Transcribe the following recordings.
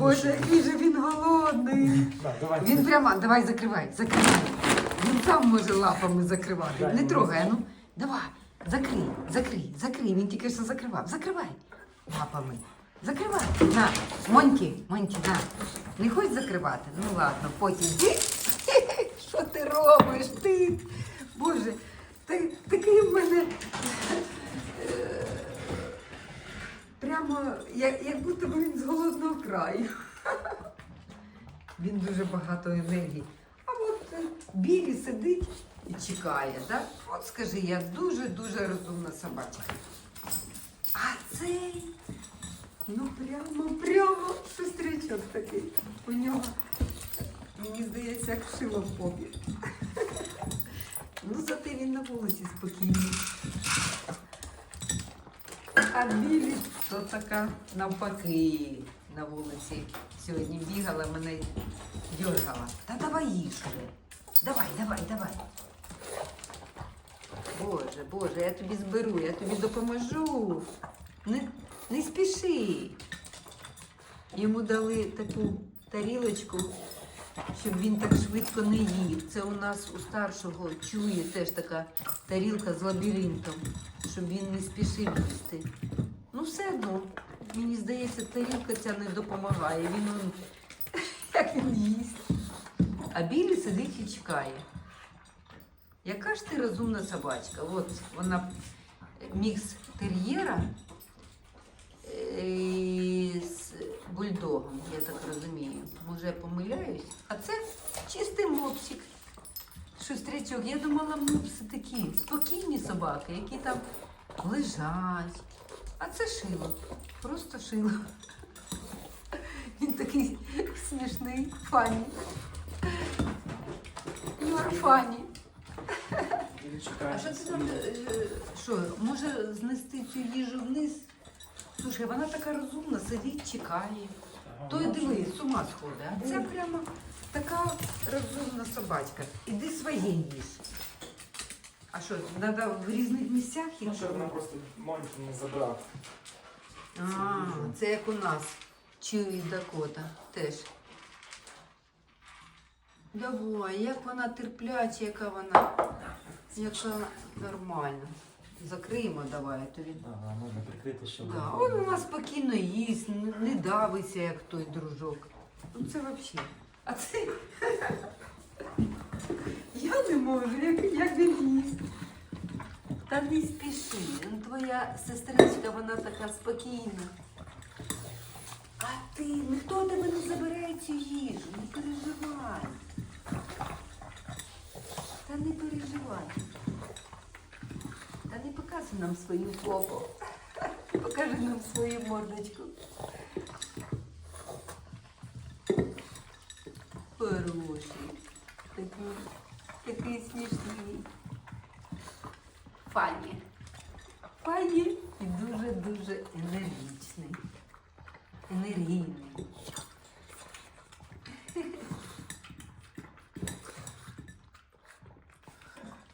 Боже, який же він голодний. Давай. Він прямо, давай закривай, закривай. Він сам може лапами закривати. Не трогай, ну. Давай, закрий, закрий, закрий. Він тільки що закривав. Закривай лапами. Закривай. На, Моньки, Моньки, на. Не хочеш закривати? Ну ладно, потім. Що ти робиш? Ти? Боже, ти такий в мене. Прямо як, як будто б він з голодного краю. Він дуже багато енергії. А от е, Білі сидить і чекає, так? От скажи, я дуже-дуже розумна собачка. А цей, ну прямо, прямо шустрячок такий. У нього, мені здається, як шило в попі. Ну, зате він на вулиці спокійний. А білі то така навпаки на вулиці. Сьогодні бігала, мене дергала. Та давай їж. Давай, давай, давай. Боже, Боже, я тобі зберу, я тобі допоможу. Не, не спіши. Йому дали таку тарілочку, щоб він так швидко не їв. Це у нас у старшого чує теж така тарілка з лабіринтом, щоб він не спішив їсти. Ну, все одно, мені здається, тарілка ця не допомагає. Він он, як він їсть. А білі сидить і чекає. Яка ж ти розумна собачка? От вона мікс тер'єра е, з бульдогом, я так розумію. Може, я помиляюсь? А це чистий мопсик. Шустрячок. Я думала, мопси такі спокійні собаки, які там лежать. А це шило. Просто шило. Він такий смішний, фані. Він чекає. А що ти там? е, Що, може знести цю їжу вниз? Слушай, вона така розумна, сидить, чекає. Той диви, з ума сходить. А це прямо така розумна собачка. Іди своє їж. А що, треба в різних місцях їх? Ну, щоб нам просто Моньку не забрав. А, це як у нас. Чуї Дакота теж. Давай, як вона терпляча, яка вона. Яка нормальна. Закриємо давай, тобі. Ага, можна прикрити, щоб... Да, он у нас спокійно їсть, не, не давиться, як той дружок. Ну це взагалі. А це. Не можу, як, як він їсть. Та не спіши. ну, Твоя сестричка, вона така спокійна. А ти, ніхто тебе не забирає цю їжу, не переживай. Та не переживай. Та не показуй нам свою попу. Покажи нам свою мордочку. Хороший. Такий, такий смішний. Фані. Фані і дуже-дуже енергічний. Енергійний.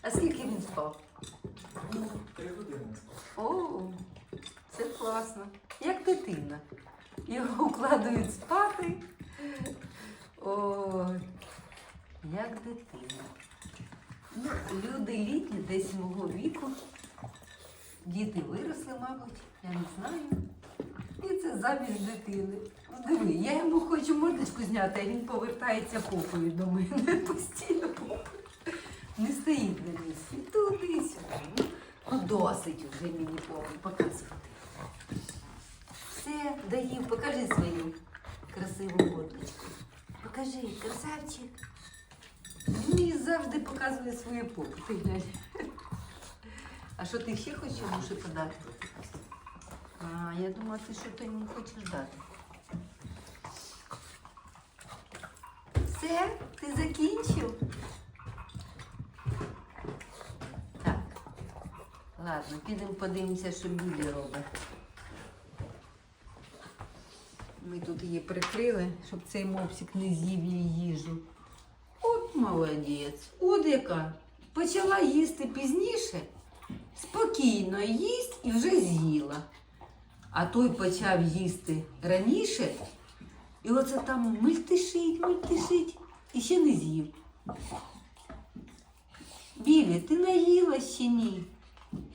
А скільки він спав? Три години. О, це класно. Як дитина. Його укладають спати. Ой, як дитина. Ну, люди літні, десь мого віку. Діти виросли, мабуть, я не знаю. І це заміж дитини. Ну, Диви, я йому хочу мордочку зняти, а він повертається попою до мене постійно. Не стоїть на місці. Туди сюди. Ну, досить вже мені повний показувати. Все, доїв, покажи свою красиву мордочку. Покажи, красавчик. Мені завжди показує свою попу. Ти глянь. А що ти ще хочеш йому подати? А, я думала, ти що ти йому хочеш дати. Все, ти закінчив? Так. Ладно, підемо подивимося, що Білі робить. Ми тут її прикрили, щоб цей мопсик не з'їв її їжу. Молодець. От яка. Почала їсти пізніше, спокійно їсть і вже з'їла. А той почав їсти раніше І оце там мельтешить, мельтешить і ще не з'їв. Білі, ти наїлась чи ні?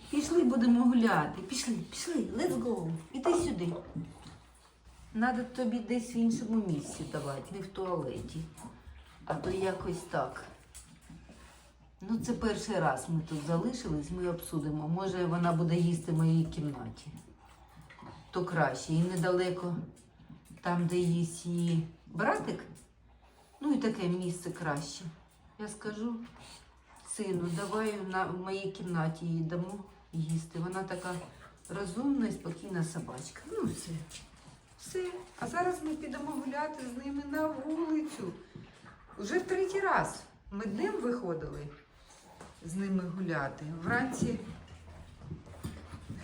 Пішли, будемо гуляти. Пішли, пішли, let's go. Іди сюди. Надо тобі десь в іншому місці давати, не в туалеті. А то якось так. Ну, це перший раз ми тут залишились, ми обсудимо. Може, вона буде їсти в моїй кімнаті. То краще. І недалеко там, де їсть її братик. Ну і таке місце краще. Я скажу, сину, давай на, в моїй кімнаті їй дамо їсти. Вона така розумна і спокійна собачка. Ну, все. Все. А зараз ми підемо гуляти з ними на вулицю. Уже в третій раз. Ми днем виходили з ними гуляти. Вранці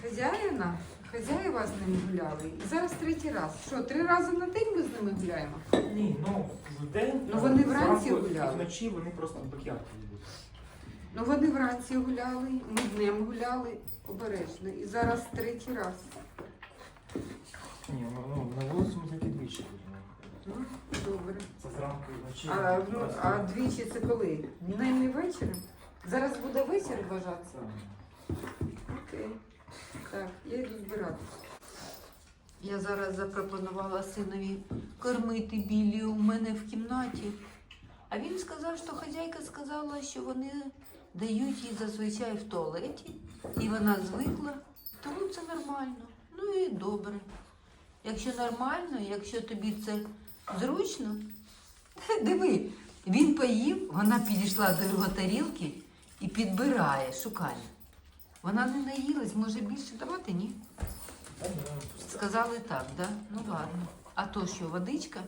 хазяїна, хазяїва з ними гуляли. І зараз третій раз. Що, три рази на день ми з ними гуляємо? Ні, ну в день. Ну, вони вранці зранку гуляли. Вночі вони просто в бакярді йдуть. Ну вони вранці гуляли, ми днем гуляли обережно. І зараз третій раз. Ні, ну, ну А, ну, а двічі це коли? Днем і вечором? Зараз буде вечір вважатися? Окей. Так, я йду збирати. Я зараз запропонувала синові кормити білі у мене в кімнаті. А він сказав, що хазяйка сказала, що вони дають їй зазвичай в туалеті, і вона звикла, тому це нормально. Ну і добре. Якщо нормально, якщо тобі це зручно, диви, він поїв, вона підійшла до його тарілки і підбирає, шукає. Вона не наїлась, може більше давати, ні? Сказали так, да? Ну ладно. А то що, водичка?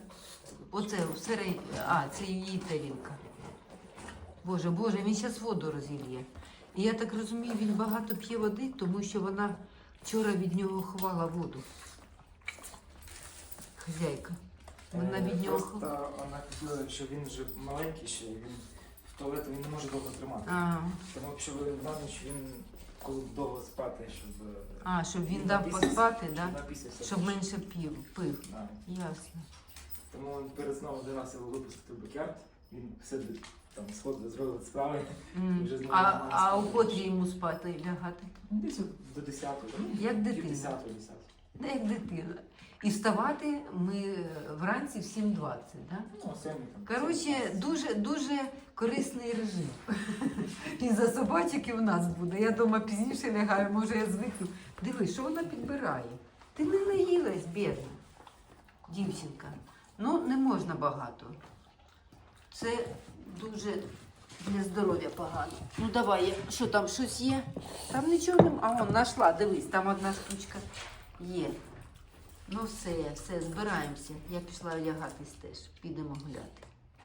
Оце всередині. А, це її тарілка. Боже, Боже, він зараз воду розілє. І я так розумію, він багато п'є води, тому що вона вчора від нього ховала воду. Хазяйка. Вона від нього Просто вона хотіла, що він вже маленький ще, він в туалеті він не може довго тримати. А, Тому якщо ви на ніч він коли довго спати, щоб е, а, щоб він дав напісявся. поспати, да? напісявся. щоб менше пів, пив. Да. Ясно. Тому він перед знову один раз його випустити в бакярд, він сидить там сходить, зробить справи. М. Вже А, нормально а у спати. котрі йому спати лягати? Десь до 10 ну, Як дитина. 10 10 Ну, як дитина. І вставати ми вранці в 7.20, да? Ну. Коротше, дуже дуже корисний режим. І за собачок і в нас буде. Я дома пізніше лягаю, може я звикну. Диви, що вона підбирає? Ти не наїлась, бідна, дівчинка. Ну, не можна багато. Це дуже для здоров'я погано. Ну давай, що там щось є? Там нічого немає. А вон знайшла, дивись, там одна штучка є. Ну все, все, збираємося. Я пішла одягатись теж. Підемо гуляти.